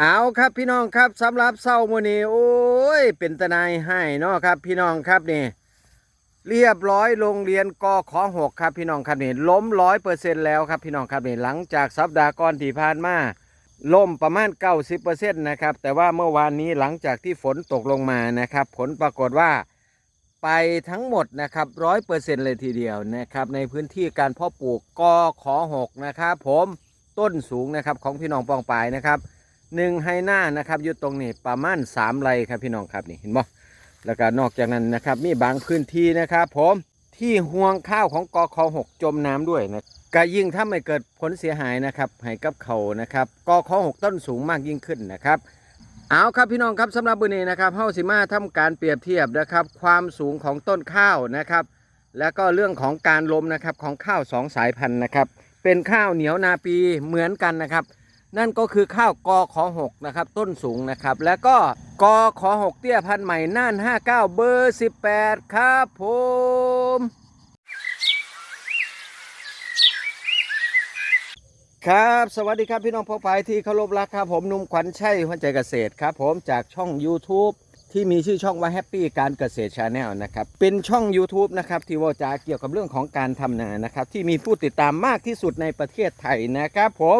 เอาครับพี่น้องครับสำหรับเศร้ามื้อนี้โอ้ย เป็นตนายให้เนาะครับ พี่น้องครับนี่ เรียบร้อยโรงเรียนกอขอหกครับพี่น้องครับนี่ล้มร้อยเปอร์เซ็นแล้วครับพี่น้องครับนี่หลังจากสัปดาห์ก่อนที่ผ่านมาล่มประมาณ 90%นะครับ แต่ว่าเมื่อวานนี้หลังจากที่ฝนตกลงมานะครับ ผลปรากฏว่าไปทั้งหมดนะครับร้อยเปอร์เซ็นเลยทีเดียวนะครับ ในพื้นที่การเพาะปลูกกอขอหกนะครับ ผมต้นสูงนะครับของพี่น้องปองปายนะครับ หนึ่งไฮหน้านะครับอยู่ตรงนี้ประมาณสามไร่ครับพี่น้องครับนี่เห็นบ่แล้วก็นอกจากนั้นนะครับมีบางพื้นที่นะครับผมที่ห่วงข้าวของกอคอหกจมน้ำด้วยนะก็ยิ่งถ้าไม่เกิดผลเสียหายนะครับให้กับเขานะครับกอคอหกต้นสูงมากยิ่งขึ้นนะครับเอาครับพี่น้องครับสำหรับบุนี้นะครับเฮาสิมาทำการเปรียบเทียบนะครับ ความสูงของต้นข้าวนะครับ แล้วก็เรื่องของการล้มนะครับของข้าวสองสายพันธุ์นะครับ เป็นข้าวเหนียวนาปีเหมือนกันนะครับ นั่นก็คือข้าวกอขอหกนะครับต้นสูงนะครับ แล้วก็กอขอหกเตี้ยพันธุ์ใหม่น่าน 59 เบอร์ 18 ครับผมครับ สวัสดีครับพี่น้องพ่อพายที่เคารพรักครับผมนุ่มขวัญชัยหัวใจเกษตรครับผมจากช่อง YouTube ที่มีชื่อช่องว่าแฮปปี้การเกษตรชาแนลนะครับ เป็นช่อง YouTube นะครับที่ว่าจาเกี่ยวกับเรื่องของการทำนานะครับ ที่มีผู้ติดตามมากที่สุดในประเทศไทยนะครับผม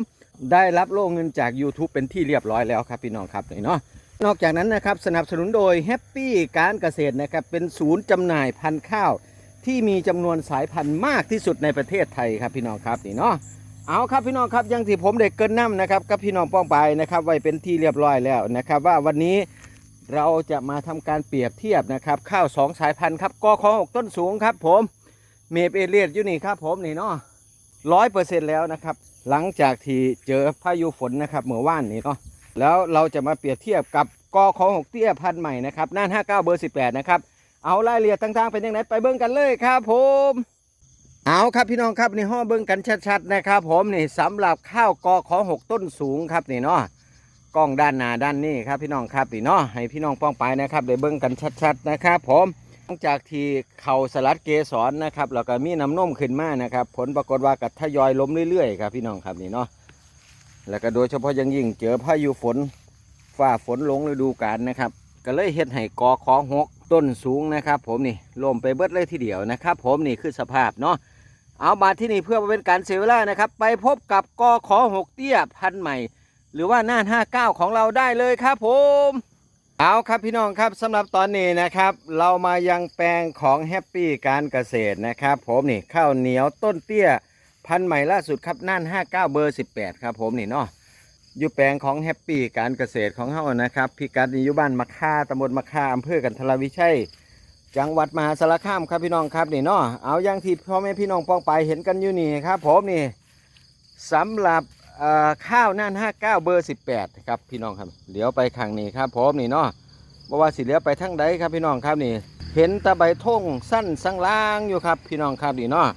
ได้รับโล่เงินจาก YouTube เป็นที่เรียบร้อยแล้วครับพี่น้องครับเนาะนอกจากนั้นนะครับสนับสนุนโดยแฮปปี้การเกษตรนะครับเป็นศูนย์จำหน่ายพันธุ์ข้าว ที่มีจำนวนสายพันธุ์มากที่สุดในประเทศไทยครับพี่น้องครับนี่เนาะเอาครับพี่น้องครับยังที่ผมได้เกินน้ำนะครับกับพี่น้องป้องไปนะครับไว้เป็นที่เรียบร้อยแล้วนะครับ ว่าวันนี้เราจะมาทำการเปรียบเทียบนะครับ ข้าวสองสายพันธุ์ครับกอขอหกต้นสูงครับ ผมเมฟเอเลียดอยู่นี่ครับผมนี่เนาะ ร้อยเปอร์เซ็นต์แล้วนะครับ หลังจากที่เจอพายุฝนนะครับเมื่อวานนี้เนาะแล้วเราจะมาเปรียบเทียบกับกอของหกเตี้ยพันธุ์ใหม่นะครับน่านห้าเก้าเบอร์สิบแปดนะครับเอารายละเอียดต่างๆเป็นยังไงไปเบิ่งกันเลยครับผมเอาครับพี่น้องครับนี่ห้องเบิ้งกันชัดๆนะครับ ผมนี่สำหรับข้าวกอขอหกต้นสูงครับนี่เนาะกล้องด้านหน้าด้านนี้ครับพี่น้องครับนี่เนาะให้พี่น้องป้องไปนะครับได้เบิ้งกันชัดๆนะครับ ผม หลังจากที่เข่าสลัดเกสรนะครับแล้วก็มีน้ำนมขึ้นมานะครับ ผลปรากฏว่ากัดทยอยล้มเรื่อยๆครับพี่น้องครับนี่เนาะแล้วก็โดยเฉพาะยังยิ่งเจอพายุฝนฝ่าฝนหลงฤดูกาลนะครับ ก็เลยเฮ็ดให้กอขอหกต้นสูงนะครับ ผมนี่ล่มไปเบิดเลยทีเดียวนะครับ ผมนี่คือสภาพเนาะเอามาที่นี่เพื่อเป็นการเสียเวลานะครับ ไปพบกับกอขอหกเตี้ยพันธุ์ใหม่ หรือว่าน่านห้าเก้าของเราได้เลยครับผม เอาครับพี่น้องครับสำหรับตอนนี้นะครับ เรามายังแปลงของแฮปปี้การเกษตรนะครับ ผมนี่ข้าวเหนียวต้นเตี้ย พันธุ์ใหม่ล่าสุดครับน่านห้าเก้าเบอร์สิบแปดครับผมนี่เนาะอยู่แปลงของแฮปปี้การเกษตรของเฮานะครับพิกัดอยู่บ้านมะค่าตำบลมะค่าอำเภอกันทรวิชัยจังหวัดมหาสารคามครับพี่น้องครับนี่เนาะเอาอย่างที่พ่อแม่พี่น้องป้องไปเห็นกันอยู่นี่ครับ ผมนี่สำหรับ ข้าวนั่นห้าน59เบอร์18ครับพี่น้องครับเดี๋ยวไปข้างนี้ครับผมนี่เนาะบ่ว่าสิเลี้ยวไปทางใดครับพี่น้องครับนี่ เห็นตะไบทงสั้นสังลางอยู่ครับพี่น้องครับนี่เนาะ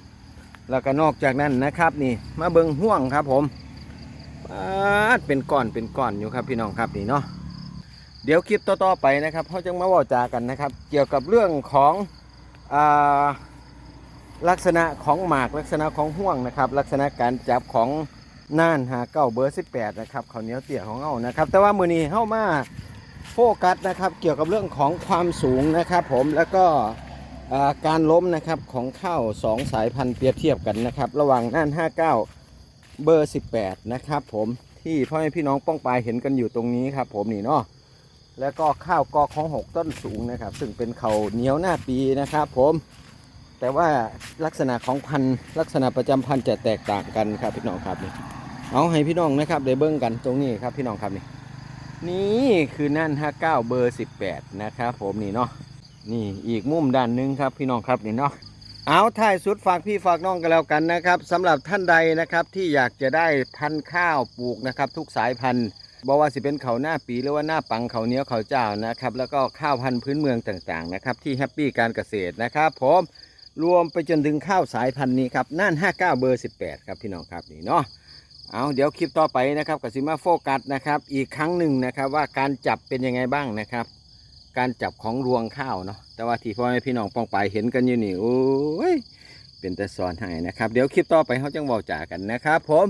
แล้วก็นอกจากนั้นนะครับนี่มาเบิงห่วงครับผมเป็นก้อนเป็นก้อนอยู่ครับพี่น้องครับนี่เนาะเดี๋ยวคลิปต่อๆไปนะครับเขาจะมาว่าจากันนะครับ เกี่ยวกับเรื่องของอลักษณะของหมากลักษณะของห่วงนะครับ ลักษณะการจับของ น่านหาเก้าเบอร์สิบแปดนะครับข้าวเหนียวเตี่ยของเรานะครับ แต่ว่ามือนี้เข้ามาโฟกัสนะครับ เกี่ยวกับเรื่องของความสูงนะครับ ผมแล้วก็การล้มนะครับของข้าวสองสายพันธุ์เปรียบเทียบกันนะครับ ระหว่างน่านห้าเก้าเบอร์สิบแปดนะครับ ผมที่พ่อแม่พี่น้องป้องปลายเห็นกันอยู่ตรงนี้ครับ ผมนี่เนาะแล้วก็ข้าวกอของหกต้นสูงนะครับ ซึ่งเป็นเขาเหนียวหน้าปีนะครับ ผม แต่ว่าลักษณะของพันธุ์ลักษณะประจำพันธุ์จะแตกต่างกันครับพี่น้องครับนี่เอาให้พี่น้องนะครับได้เบิ้งกันตรงนี้ครับพี่น้องครับนี่นี่คือนั่นห้าเก้าเบอร์สิบแปดนะครับผมนี่เนาะนี่อีกมุมด้านหนึงครับพี่น้องครับนี่เนาะเอาท้ายสุดฝากพี่ฝากน้องกันแล้วกันนะครับสำหรับท่านใดนะครับที่อยากจะได้พันธุ์ข้าวปลูกนะครับทุกสายพันธุ์บอกว่าสิเป็นเขาหน้าปีหรือว่าหน้าปังเขาเนี้ยเขาเจ้านะครับ แล้วก็ข้าวพันธุ์พื้นเมืองต่างๆนะครับที่แฮปปี้การเกษตรนะครับผม รวมไปจนถึงข้าวสายพันธุ์นี้ครับน่าน 59 เบอร์ 18 ครับพี่น้องครับนี่เนาะเอาเดี๋ยวคลิปต่อไปนะครับกับซิมาโฟกัสนะครับอีกครั้งหนึ่งนะครับว่าการจับเป็นยังไงบ้างนะครับ การจับของรวงข้าวเนาะแต่ว่าที่พ่อแม่พี่น้องปองไปเห็นกันอยู่นี่โอ้ยเป็นแต่สอนให้นะครับเดี๋ยวคลิปต่อไปเขาจังบอกจากันนะครับผม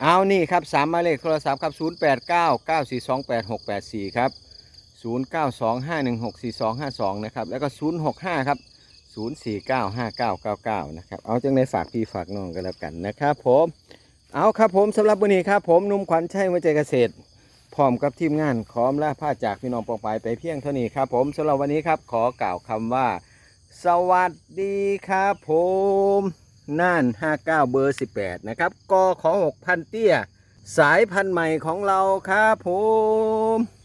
เอานี่ครับสามหมายเลขโทรศัพท์ครับ 0 8 9 9 4 2 8 6 8 4 ครับ 0 9 2 5 1 6 4 2 5 2นะครับแล้วก็0 6 5ครับ0 4 9 5 9 9 9นะครับ เอาจังในฝากพี่ฝากน้องกันแล้วกันนะครับผม เอาครับผมสำหรับวันนี้ครับผมนุ่มขวัญชัยวัจเจเกษตร พร้อมกับทีมงานขอมแลาผ้าจากพี่น้องปองไปไปเพียงเท่านี้ครับผมสำหรับวันนี้ครับขอกล่าวคำว่า สวัสดีครับผมน่าน 59 เบอร์ 18 นะครับกขอ6พันเตี้ย สายพันธุ์ใหม่ของเราครับผม